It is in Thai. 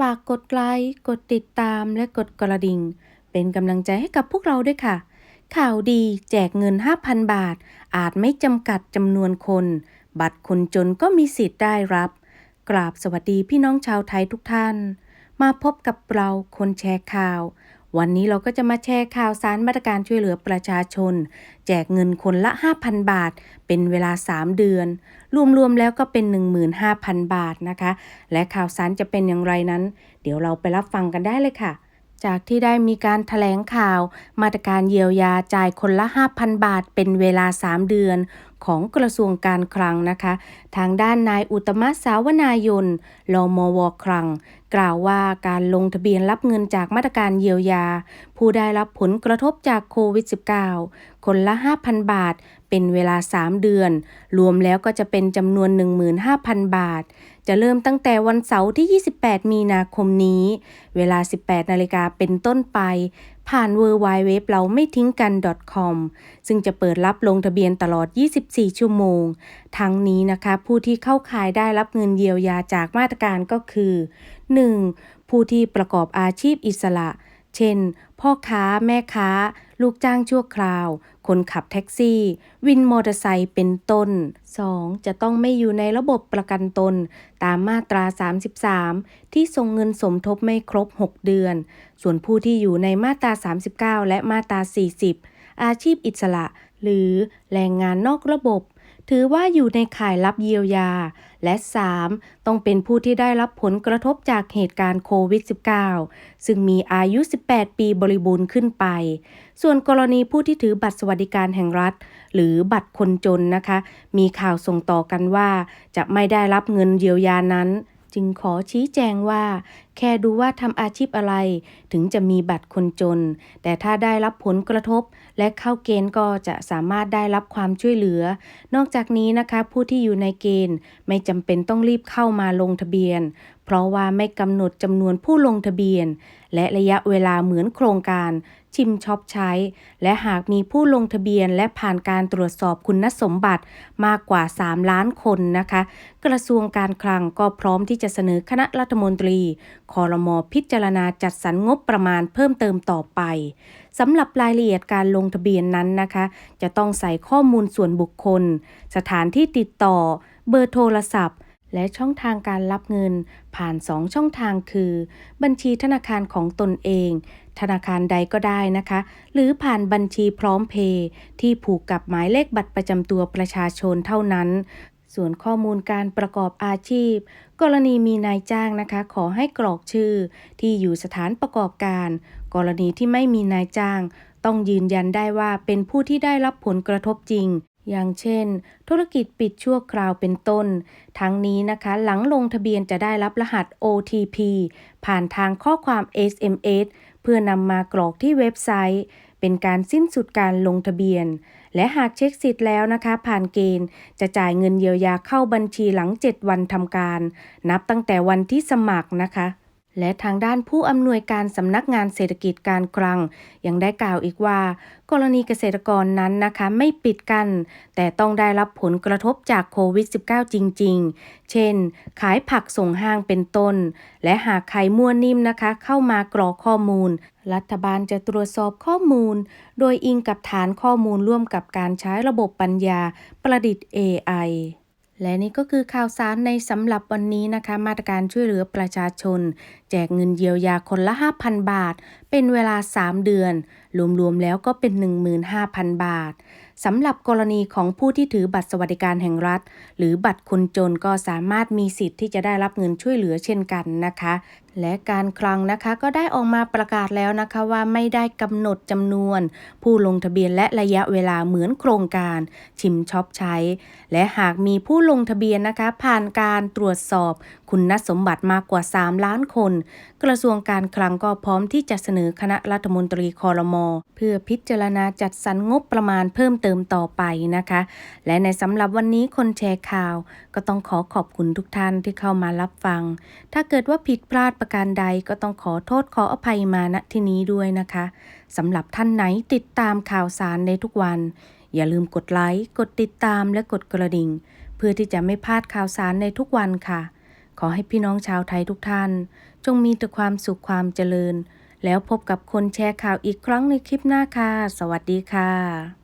ฝากกดไลค์ กดติดตามและกดกระดิ่ง เป็นกำลังใจให้กับพวกเราด้วยค่ะ ข่าวดีแจกเงิน 5,000 บาท อาจไม่จำกัดจำนวนคน บัตรคนจนก็มีสิทธิ์ได้รับ กราบสวัสดีพี่น้องชาวไทยทุกท่าน มาพบกับเราคนแชร์ข่าว วันนี้เราก็จะมาแชร์ข่าวสารมาตรการช่วยเหลือประชาชน แจกเงินคนละ 5,000 บาท เป็นเวลา 3 เดือน รวมๆแล้วก็เป็น 15,000 บาทนะคะ และข่าวสารจะเป็นอย่างไรนั้น เดี๋ยวเราไปรับฟังกันได้เลยค่ะ จากที่ได้มีการถแถลงข่าว มาตรการเยียวยาจ่ายคนละ 5,000 บาทเป็นเวลา 3 เดือนของกระทรวงการคลังนะคะ ทางด้านนายอุตมะสาวนายนรมวคลัง กล่าวว่าการลงทะเบียนรับเงินจากมาตรการเยียวยา ผู้ได้รับผลกระทบจากโควิด -19 คนละ 5,000 บาท เป็นเวลา 3 เดือน รวมแล้วก็จะเป็นจำนวน 15,000 บาท จะเริ่มตั้งแต่วันเสาร์ที่ 28 มีนาคมนี้ เวลา 18 นาฬิกาเป็นต้นไป ผ่าน w w w เราไม่ทิ้งกัน .com ซึ่งจะเปิดรับลงทะเบียนตลอด 24 ชั่วโมง ทั้งนี้นะคะ ผู้ที่เข้าขายได้รับเงินเยียวยาจากมาตรการก็คือ 1. ผู้ที่ประกอบอาชีพอิสระ เช่น พ่อค้า แม่ค้า ลูกจ้างชั่วคราว คนขับแท็กซี่ วินมอเตอร์ไซค์เป็นต้น 2. จะต้องไม่อยู่ในระบบประกันตน ตามมาตรา 33 ที่ส่งเงินสมทบไม่ครบ 6 เดือน ส่วนผู้ที่อยู่ในมาตรา 39 และมาตรา 40 อาชีพอิสระ หรือแรงงานนอกระบบ ถือว่าอยู่ในข่ายรับเยียวยา และ 3. ต้องเป็นผู้ที่ได้รับผลกระทบจากเหตุการณ์โควิด -19 ซึ่งมีอายุ 18 ปีบริบูรณ์ขึ้นไป ส่วนกรณีผู้ที่ถือบัตรสวัสดิการแห่งรัฐ หรือบัตรคนจนนะคะ มีข่าวส่งต่อกันว่า จะไม่ได้รับเงินเยียวยานั้น จึงขอชี้แจงว่า แค่ดูว่าทำอาชีพอะไร ถึงจะมีบัตรคนจน แต่ถ้าได้รับผลกระทบ และเข้าเกณฑ์ก็จะสามารถได้รับความช่วยเหลือ นอกจากนี้นะคะผู้ที่อยู่ในเกณฑ์ ไม่จำเป็นต้องรีบเข้ามาลงทะเบียน เพราะว่าไม่กำหนดจำนวนผู้ลงทะเบียน และระยะเวลาเหมือนโครงการ ชิมช็อปใช้ และหากมีผู้ลงทะเบียนและผ่านการตรวจสอบคุณสมบัติมากกว่า 3 ล้านคนนะคะ กระทรวงการคลังก็พร้อมที่จะเสนอคณะรัฐมนตรีคอรมอพิจารณาจัดสรรงบประมาณเพิ่มเติมต่อไปสำหรับรายละเอียดการลงทะเบียนนั้นนะคะ จะต้องใส่ข้อมูลส่วนบุคคล สถานที่ติดต่อ เบอร์โทรศัพท์ และช่องทางการรับเงินผ่าน 2 ช่องทางคือ บัญชีธนาคารของตนเอง ธนาคารใดก็ได้นะคะ หรือผ่านบัญชีพร้อมเพย์ที่ผูกกับหมายเลขบัตรประจำตัวประชาชนเท่านั้น ส่วนข้อมูลการประกอบอาชีพ กรณีมีนายจ้างนะคะ ขอให้กรอกชื่อ ที่อยู่สถานประกอบการ กรณีที่ไม่มีนายจ้าง ต้องยืนยันได้ว่าเป็นผู้ที่ได้รับผลกระทบจริง อย่างเช่น ธุรกิจปิดชั่วคราวเป็นต้น ทั้งนี้นะคะหลังลงทะเบียนจะได้รับรหัส OTP ผ่านทางข้อความ SMS เพื่อนำมากรอกที่เว็บไซต์ เป็นการสิ้นสุดการลงทะเบียน และหากเช็คสิทธิ์แล้วนะคะ ผ่านเกณฑ์จะจ่ายเงินเยียวยาเข้าบัญชีหลัง 7 วันทำการ นับตั้งแต่วันที่สมัครนะคะ และทางด้านผู้อำนวยการสำนักงานเศรษฐกิจการคลัง ยังได้กล่าวอีกว่า กรณีเกษตรกรนั้นนะคะไม่ปิดกัน้นแต่ต้องได้รับผลกระทบจากโควิด -19 จริง ๆ เช่น ขายผักส่งห้างเป็นต้น และหากใครมั่วนิ่มนะคะ เข้ามากรอกข้อมูล รัฐบาลจะตรวจสอบข้อมูล โดยอิงกับฐานข้อมูลร่วมกับการใช้ระบบปัญญาประดิษฐ์ AI และนี่ก็คือข่าวสารในสำหรับวันนี้นะคะ มาตรการช่วยเหลือประชาชน แจกเงินเยียวยาคนละ 5,000 บาท เป็นเวลา 3 เดือน รวมๆแล้วก็เป็น 15,000 บาทสำหรับกรณีของผู้ที่ถือบัตรสวัสดิการแห่งรัฐ หรือบัตรคนจนก็สามารถมีสิทธิ์ที่จะได้รับเงินช่วยเหลือเช่นกันนะคะและการคลังนะคะก็ได้ออกมาประกาศแล้วนะคะว่าไม่ได้กำหนดจำนวน ผู้ลงทะเบียนและระยะเวลาเหมือนโครงการ ชิมช็อปใช้ และหากมีผู้ลงทะเบียนนะคะ ผ่านการตรวจสอบคุณสมบัติมากกว่า 3 ล้านคน กระทรวงการคลังก็พร้อมที่จะเสนอคณะรัฐมนตรีคอรมอเพื่อพิจารณาจัดสรรงบประมาณเพิ่มเติมต่อไปนะคะ และในสำหรับวันนี้คนแชร์ข่าว ก็ต้องขอขอบคุณทุกท่านที่เข้ามารับฟัง ถ้าเกิดว่าผิดพลาดประการใดก็ต้องขอโทษขออภัยมาณที่นี้ด้วยนะคะสำหรับท่านไหนติดตามข่าวสารในทุกวัน อย่าลืมกดไลค์กดติดตามและกดกระดิ่ง เพื่อที่จะไม่พลาดข่าวสารในทุกวันค่ะ ขอให้พี่น้องชาวไทยทุกท่าน จงมีแต่ความสุขความเจริญ แล้วพบกับคนแชร์ข่าวอีกครั้งในคลิปหน้าค่ะ สวัสดีค่ะ